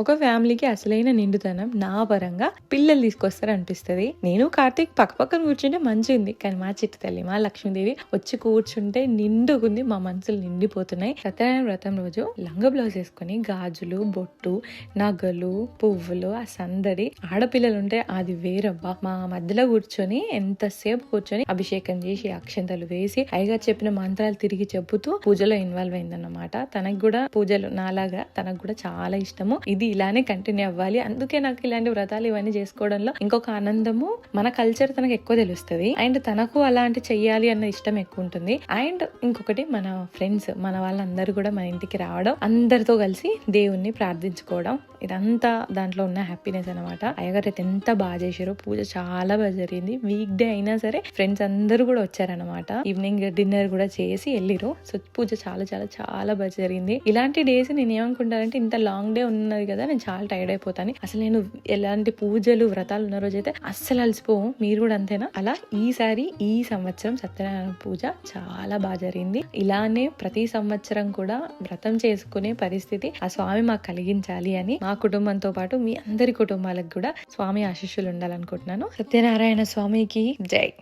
ఒక ఫ్యామిలీకి అసలైన నిండుతనం నా పరంగా పిల్లలు తీసుకొస్తారు అనిపిస్తుంది నేను కార్తీక్ పక్క పక్కన కూర్చుంటే మంచిగుంది. కానీ మా చిట్టు తల్లి మా లక్ష్మీదేవి వచ్చి కూర్చుంటే నిండుగుంది. మా మనసులు నిండిపోతున్నాయి. సత్యనారాయణ వ్రతం రోజు లంగ బ్లౌజ్ వేసుకొని గాజులు బొట్టు నగలు పువ్వులు ఆ సందడి. ఆడపిల్లలు ఉంటే అది వేరబ్బా. మా మధ్యలో కూర్చొని ఎంతసేపు కూర్చొని అభిషేకం చేసి అక్షంతలు వేసి అయ్యగారు చెప్పిన మంత్రాలు తిరిగి చెబుతూ పూజలో ఇన్వాల్వ్ అయిందన్నమాట. తనకు కూడా పూజలు నాలాగా తనకు కూడా చాలా ఇష్టము. ఇది ఇలానే కంటిన్యూ అవ్వాలి. అందుకే నాకు ఇలాంటి వ్రతాలు ఇవన్నీ చేసుకోవడంలో ఇంకొక ఆనందము మన కల్చర్ తనకు ఎక్కువ తెలుస్తుంది. అండ్ తనకు అలాంటి చెయ్యాలి అన్న ఇష్టం ఎక్కువ ఉంటుంది. అండ్ ఇంకొకటి మన ఫ్రెండ్స్ మన వాళ్ళందరూ కూడా మన ఇంటికి రావడం అందరితో కలిసి దేవుణ్ణి ప్రార్థించుకోవడం ఇదంతా దాంట్లో ఉన్న హ్యాపీనెస్ అనమాట అయ్యగారు అయితే ఎంత బాగా చేశారో పూజ చాలా బాగా జరిగింది. వీక్ డే అయినా సరే ఫ్రెండ్స్ అందరూ కూడా వచ్చారనమాట ఈవినింగ్ డిన్నర్ కూడా చేసి వెళ్ళిరు సో పూజ చాలా చాలా చాలా బాగా జరిగింది. ఇలాంటి డేస్ నేను ఏమనుకుంటానంటే ఇంత లాంగ్ డే ఉన్నది కదా నేను చాలా టైర్డ్ అయిపోతాను. అసలు నేను ఎలాంటి పూజలు వ్రతాలు ఉన్న రోజు అయితే అస్సలు అలసిపోవు. మీరు కూడా అంతేనా? అలా ఈసారి ఈ సంవత్సరం సత్యనారాయణ పూజ చాలా బాగా జరిగింది. ఇలానే ప్రతి సంవత్సరం కూడా వ్రతం చేసుకునే పరిస్థితి ఆ స్వామి మాకు కలిగించాలి అని మా కుటుంబంతో పాటు మీ అందరి కుటుంబాలకు కూడా స్వామి ఆశీస్సులు ఉండాలనుకుంటున్నాను. సత్యనారాయణ స్వామికి జై.